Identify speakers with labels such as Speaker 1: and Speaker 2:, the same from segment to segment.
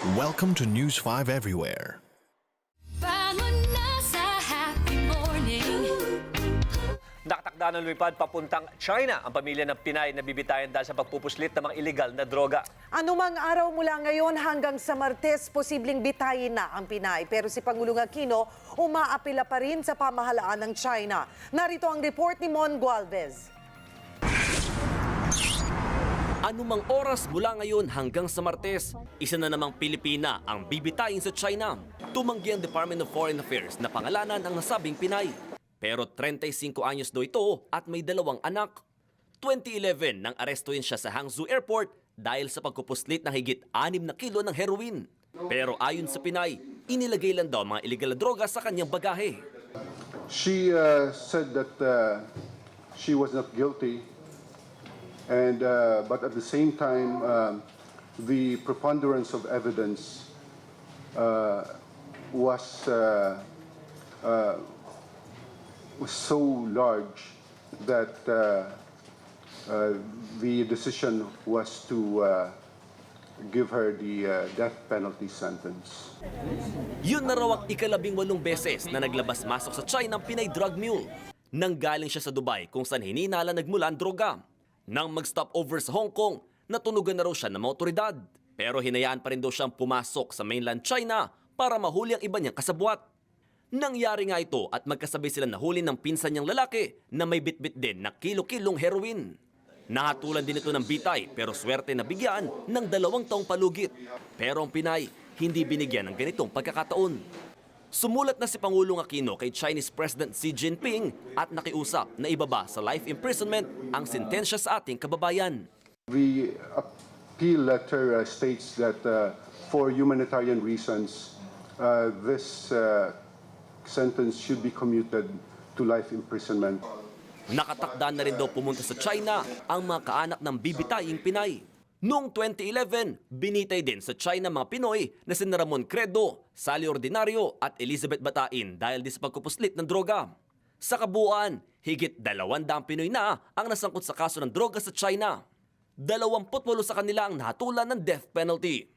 Speaker 1: Welcome to News 5 Everywhere.
Speaker 2: Bangon na sa happy morning
Speaker 3: Nakatakda ng lumipad papuntang China ang pamilya ng Pinay na bibitayan dahil sa pagpupuslit ng mga illegal na droga.
Speaker 4: Anumang araw mula ngayon hanggang sa Martes, posibleng bitayin na ang Pinay. Pero si Pangulong Aquino umaapila pa rin sa pamahalaan ng China. Narito ang report ni Mon Gualvez.
Speaker 5: Anumang oras mula ngayon hanggang sa Martes, isa na namang Pilipina ang bibitayin sa China. Tumanggi ang Department of Foreign Affairs na pangalanan ang nasabing Pinay. Pero 35 anyos daw ito at may dalawang anak. 2011 nang arestuin siya sa Hangzhou Airport dahil sa pagkupuslit ng higit 6 na kilo ng heroin. Pero ayon sa Pinay, inilagay lang daw mga illegal na droga sa kanyang bagahe.
Speaker 6: She uh, said that uh, she was not guilty, and uh, but at the same time, um, the preponderance of evidence uh, was uh, uh, was so large that uh, uh, the decision was to uh, give her the uh, death penalty sentence.
Speaker 5: Yun na raw ikalabing walong beses na naglabas-masok sa China ang Pinay drug mule. Nanggaling siya sa Dubai kung saan hininala nagmula ang droga. Nang mag-stop over sa Hong Kong, natunugan na raw siya ng mga. Pero hinayaan pa rin daw siyang pumasok sa mainland China para mahuli ang iba niyang kasabwat. Nangyari nga ito at magkasabay sila nahuli ng pinsan niyang lalaki na may bitbit din na kilo-kilong heroin. Nahatulan din ito ng bitay pero swerte na bigyan ng dalawang taong palugit. Pero ang Pinay, hindi binigyan ng ganitong pagkakataon. Sumulat na si Pangulong Aquino kay Chinese President Xi Jinping at nakiusap na ibaba sa life imprisonment ang sentensya sa ating kababayan.
Speaker 6: The appeal letter uh, states that uh, for humanitarian reasons, uh, this uh, sentence should be commuted to life imprisonment.
Speaker 5: Nakatakda na rin daw pumunta sa China ang mga kaanak ng bibitaying Pinay. Noong 2011, binitay din sa China mga Pinoy na si Ramon Credo, Sally Ordinario at Elizabeth Batain dahil di sa pagkupuslit ng droga. Sa kabuuan, higit 200 Pinoy na ang nasangkot sa kaso ng droga sa China. 28 sa kanila ang nahatulan ng death penalty.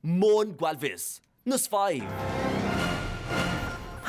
Speaker 5: Mon Gualvez, News 5.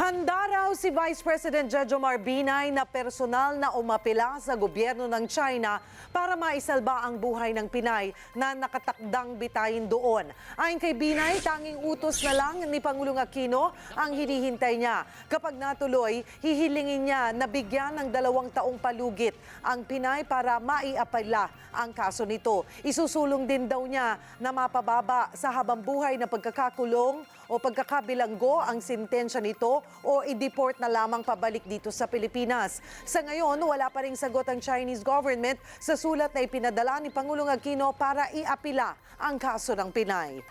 Speaker 4: Handa raw si Vice President Jojo Marbinay na personal na umapila sa gobyerno ng China para maisalba ang buhay ng Pinay na nakatakdang bitayin doon. Ayon kay Binay, tanging utos na lang ni Pangulong Aquino ang hinihintay niya. Kapag natuloy, hihilingin niya na bigyan ng dalawang taong palugit ang Pinay para maiapila ang kaso nito. Isusulong din daw niya na mapababa sa habang buhay na pagkakakulong o pagkakabilanggo ang sentensya nito o i-deport na lamang pabalik dito sa Pilipinas. Sa ngayon, wala pa ring sagot ang Chinese government sa sulat na ipinadala ni Pangulong Aquino para iapila ang kaso ng Pinay.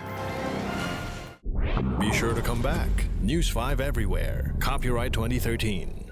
Speaker 1: Be sure to come back. News 5 Everywhere. Copyright 2013.